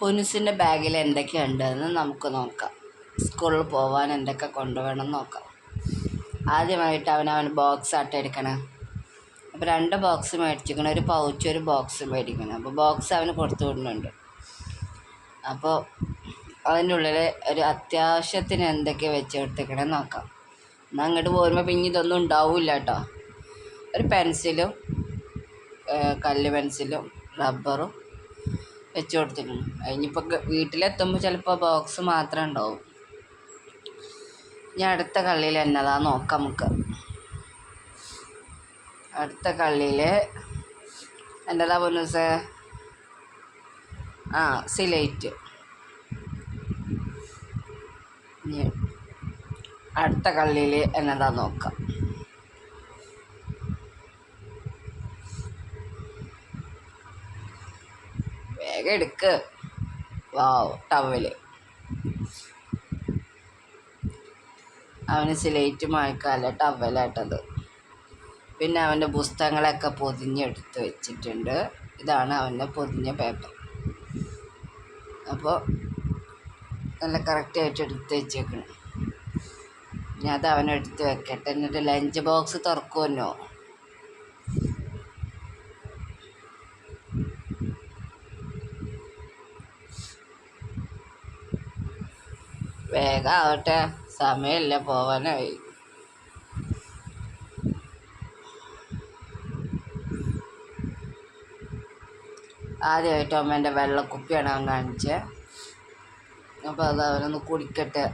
പൊനുസിന്റെ ബാഗിൽ എന്തൊക്കെയുണ്ടെന്ന് നമുക്ക് നോക്കാം. സ്കൂളിൽ പോകാൻ എന്തൊക്കെ കൊണ്ടുപോകണം നോക്കാം. ആദ്യമായിട്ട് അവൻ അവൻ ബോക്സ് ആട്ട എടുക്കണം. അപ്പോൾ രണ്ട് ബോക്സ് മേടിച്ചിരിക്കണം. ഒരു പൗച്ച് ഒരു ബോക്സ് മേടിക്കണം. അപ്പോൾ ബോക്സ് അവന് കൊടുത്തു വിടുന്നുണ്ട്. അപ്പോൾ അതിന്റെ ഉള്ളിൽ ഒരു അത്യാവശ്യത്തിന് എന്തൊക്കെ വെച്ച് കൊടുത്തേക്കണം നോക്കാം. എന്നാൽ അങ്ങോട്ട് പോരുമ്പോൾ പിന്നെ ഇതൊന്നും ഉണ്ടാവില്ല കേട്ടോ. ഒരു പെൻസിലും കല്ല് പെൻസിലും റബ്ബറും വെച്ച് കൊടുത്തിരുന്നു. അതിനിപ്പോൾ വീട്ടിലെത്തുമ്പോൾ ചിലപ്പോൾ ബോക്സ് മാത്രമേ ഉണ്ടാവും. ഇനി അടുത്ത കള്ളിയിൽ എന്നതാ നോക്കാം നമുക്ക്. അടുത്ത കള്ളിയിൽ എന്നതാ പൊന്നൂസേ ആ സിലൈറ്റ് അടുത്ത കള്ളിയിൽ എന്നതാ നോക്കാം. വേഗം എടുക്ക്. വാവ് ടവൽ. അവന് സ്ലേറ്റ് മായ്ക്കാല്ല ടവലായിട്ടത് പിന്നെ അവന്റെ പുസ്തകങ്ങളൊക്കെ പൊതിഞ്ഞെടുത്ത് വെച്ചിട്ടുണ്ട്. ഇതാണ് അവന്റെ പൊതിഞ്ഞ പേപ്പർ. അപ്പോൾ നല്ല കറക്റ്റായിട്ട് എടുത്ത് വെച്ചേക്കണം. ഞാൻ അത് അവനെടുത്ത് വെക്കട്ടെ. എന്നിട്ട് ലഞ്ച് ബോക്സ് തുറക്കുമല്ലോ. വേഗം ആവട്ടെ സമയമില്ല പോവാനായി. ആദ്യമായിട്ട് അമ്മേന്റെ വെള്ളക്കുപ്പിയാണ് അവൻ കാണിച്ചത് അപ്പോൾ അത് അവനൊന്ന് കുടിക്കട്ടെ.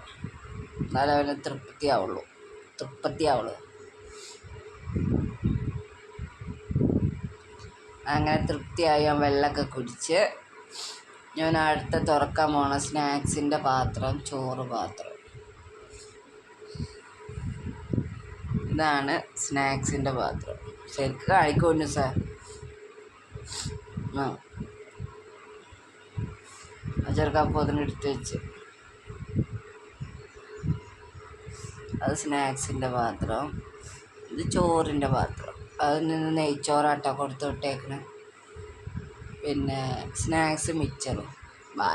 എന്നാലും അവന് തൃപ്തിയാവുള്ളൂ. തൃപ്തിയാവുള്ളൂ. അങ്ങനെ തൃപ്തിയായി അവൻ വെള്ളമൊക്കെ കുടിച്ച്. ഞാൻ അടുത്ത തുറക്കാൻ പോണ സ്നാക്സിന്റെ പാത്രം ചോറ് പാത്രം. ഇതാണ് സ്നാക്സിന്റെ പാത്രം. ശരിക്കും കഴിക്കൊണ്ട് സാർ. ആ. ചെറുക്കാപ്പോതിന് എടുത്ത് വെച്ച്. അത് സ്നാക്സിന്റെ പാത്രം. ഇത് ചോറിന്റെ പാത്രം. അതിൽ നിന്ന് നെയ്ച്ചോറാട്ടോ കൊടുത്തു വിട്ടേക്കണേ. പിന്നെ സ്നാക്സ് മിച്ചറ്. ബായ്